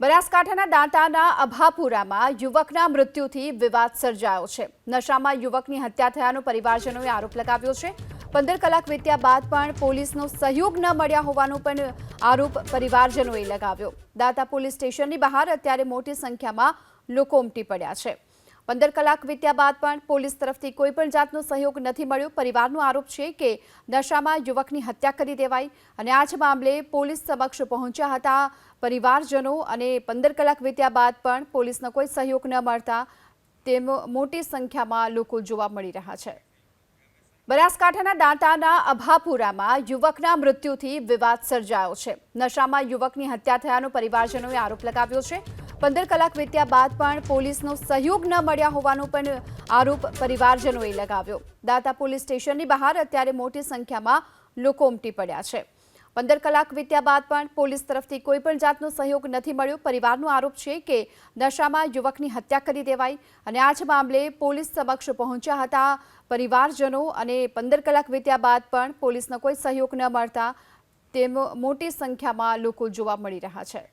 બનાસકાંઠાના દાંતાના અભાપુરામાં યુવકના મૃત્યુથી વિવાદ સર્જાયો છે. નશામાં યુવકની હત્યા થયાનો પરિવારજનોએ આરોપ લગાવ્યો છે. પંદર કલાક વીત્યા બાદ પણ પોલીસનો સહયોગ ન મળ્યા હોવાનો પણ આરોપ પરિવારજનોએ લગાવ્યો. દાંતા પોલીસ સ્ટેશનની બહાર અત્યારે મોટી સંખ્યામાં લોકો ઉમટી પડ્યા છે. પંદર કલાક વીત્યા બાદ પણ પોલીસ તરફથી કોઈ પણ જાતનો સહયોગ નથી મળ્યો. પરિવારનો આરોપ છે કે નશામાં યુવકની હત્યા કરી દેવાઈ અને આ જ મામલે પોલીસ સમક્ષ પહોંચ્યા હતા પરિવારજનો અને પંદર કલાક વીત્યા બાદ પણ પોલીસનો કોઈ સહયોગ ન મળતા તેમ મોટી સંખ્યામાં લોકો જોવા મળી રહ્યા છે. બનાસકાંઠાના દાંતાના અભાપુરામાં યુવકના મૃત્યુથી વિવાદ સર્જાયો છે. નશામાં યુવકની હત્યા થયાનો પરિવારજનોએ આરોપ લગાવ્યો છે. પંદર કલાક વીત્યા બાદ પણ પોલીસનો સહયોગ ન મળ્યા હોવાનો પણ આરોપ પરિવારજનોએ લગાવ્યો. દાતા પોલીસ સ્ટેશનની બહાર અત્યારે મોટી સંખ્યામાં લોકો ઉમટી પડ્યા છે. પંદર કલાક વીત્યા બાદ પણ પોલીસ તરફથી કોઈ પણ જાતનો સહયોગ નથી મળ્યો. પરિવારનો આરોપ છે કે નશામાં યુવકની હત્યા કરી દેવાઈ અને આ જ મામલે પોલીસ સમક્ષ પહોંચ્યા હતા પરિવારજનો અને પંદર કલાક વીત્યા બાદ પણ પોલીસનો કોઈ સહયોગ ન મળતા તેમ મોટી સંખ્યામાં લોકો જોવા મળી રહ્યા છે.